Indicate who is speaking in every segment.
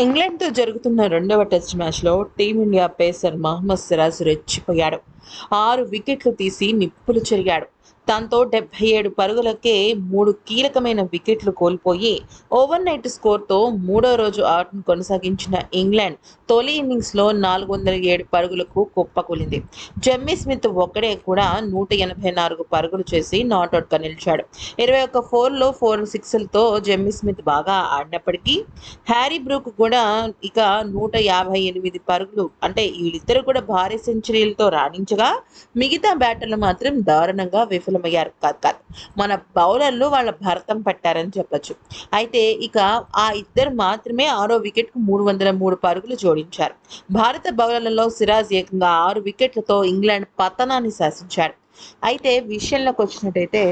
Speaker 1: ఇంగ్లాండ్తో జరుగుతున్న రెండవ టెస్ట్ మ్యాచ్లో Team India pacer Mohammed Siraj రెచ్చిపోయాడు. ఆరు వికెట్లు తీసి నిప్పులు చెరిగాడు. దాంతో డెబ్బై ఏడు పరుగులకే మూడు కీలకమైన వికెట్లు కోల్పోయి ఓవర్ నైట్ స్కోర్తో మూడో రోజు ఆటను కొనసాగించిన ఇంగ్లాండ్ తొలి ఇన్నింగ్స్లో నాలుగు వందల ఏడు పరుగులకు కుప్పకూలింది. జమ్మీ స్మిత్ ఒక్కడే కూడా నూట ఎనభై నాలుగు పరుగులు చేసి నాట్అవుట్గా నిలిచాడు. ఇరవై ఒక్క ఫోర్లో ఫోర్ సిక్స్లతో జమ్మీ స్మిత్ బాగా ఆడినప్పటికీ హ్యారీ బ్రూక్ కూడా ఇక నూట యాభై ఎనిమిది పరుగులు అంటే వీళ్ళిద్దరు కూడా భారీ సెంచరీలతో రాణించగా మిగతా బ్యాటర్లు మాత్రం దారుణంగా విఫలమయ్యారు కాదు కాదు. మన బౌలర్లు వాళ్ళ భరతం పట్టారని చెప్పొచ్చు. అయితే ఇక ఆ ఇద్దరు మాత్రమే ఆరో వికెట్కు మూడు వందల మూడు పరుగులు జోడించారు. భారత బౌలర్లలో సిరాజ్ ఏకంగా ఆరు వికెట్లతో ఇంగ్లాండ్ పతనాన్ని శాసించాడు అయితే విషయంలోకి వచ్చినట్టయితే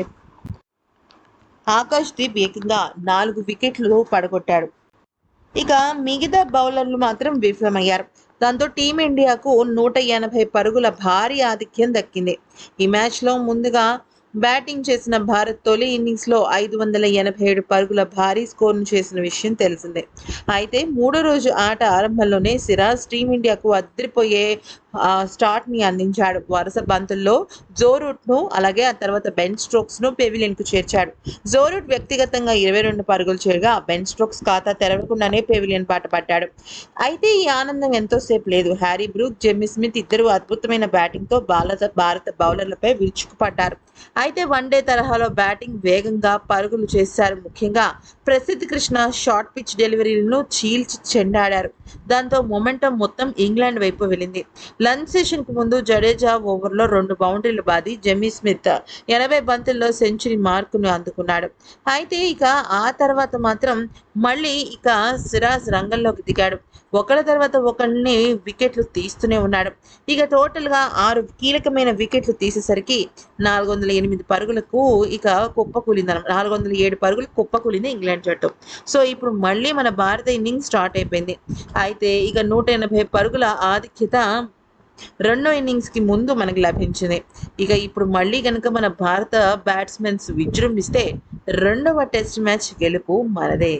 Speaker 1: ఆకాష్ దీప్ ఏకంగా నాలుగు వికెట్లు పడగొట్టాడు. ఇక మిగతా బౌలర్లు మాత్రం విఫలమయ్యారు. దాంతో టీమిండియాకు నూట ఎనభై పరుగుల భారీ ఆధిక్యం దక్కింది. ఈ మ్యాచ్లో ముందుగా బ్యాటింగ్ చేసిన భారత్ తొలి ఇన్నింగ్స్లో ఐదు వందల ఎనభై ఏడు పరుగుల భారీ స్కోర్ను చేసిన విషయం తెలిసిందే. అయితే మూడో రోజు ఆట ఆరంభంలోనే సిరాజ్ టీమిండియాకు అద్దరిపోయే స్టార్ట్ని అందించాడు. వరుస బంతుల్లో జోరూట్ను అలాగే ఆ తర్వాత బెన్ స్ట్రోక్స్ను పెవిలియన్కు చేర్చాడు. జోరూట్ వ్యక్తిగతంగా ఇరవై రెండు పరుగులు చేయగా బెన్ స్ట్రోక్స్ ఖాతా తెరవకుండానే పెవిలియన్ బాట పట్టాడు. అయితే ఈ ఆనందం ఎంతోసేపు లేదు. హ్యారీ బ్రూక్ జెమ్మి స్మిత్ ఇద్దరు అద్భుతమైన బ్యాటింగ్తో భారత భారత బౌలర్లపై విరుచుకుపడ్డారు. అయితే వన్డే తరహాలో బ్యాటింగ్ వేగంగా పరుగులు చేశారు ముఖ్యంగా ప్రసిద్ధ్ కృష్ణ షార్ట్ పిచ్ డెలివరీలను చీల్చి చెండాడారు. దాంతో మొమెంటం మొత్తం ఇంగ్లాండ్ వైపు వెళ్ళింది. లంచ్ సెషన్కు ముందు జడేజా ఓవర్లో రెండు బౌండరీలు బాది జెమీ స్మిత్ ఎనభై బంతుల్లో సెంచరీ మార్కును అందుకున్నాడు. అయితే ఇక ఆ తర్వాత మాత్రం మళ్ళీ ఇక సిరాజ్ రంగంలోకి దిగాడు. ఒకరి తర్వాత ఒకరిని వికెట్లు తీస్తూనే ఉన్నాడు. ఇక టోటల్గా ఆరు కీలకమైన వికెట్లు తీసేసరికి నాలుగు వందల ఎనిమిది పరుగులకు ఇక కుప్పకూలింది అనమాట నాలుగు వందల ఏడు పరుగులు కుప్పకూలింది ఇంగ్లాండ్ జట్టు. సో ఇప్పుడు మళ్ళీ మన భారత ఇన్నింగ్స్ స్టార్ట్ అయిపోయింది. అయితే ఇక నూట ఎనభై పరుగుల ఆధిక్యత రెండో ఇన్నింగ్స్కి ముందు మనకు లభించింది. ఇక ఇప్పుడు మళ్ళీ కనుక మన భారత బ్యాట్స్మెన్స్ విజృంభిస్తే రెండవ టెస్ట్ మ్యాచ్ గెలుపు మనదే.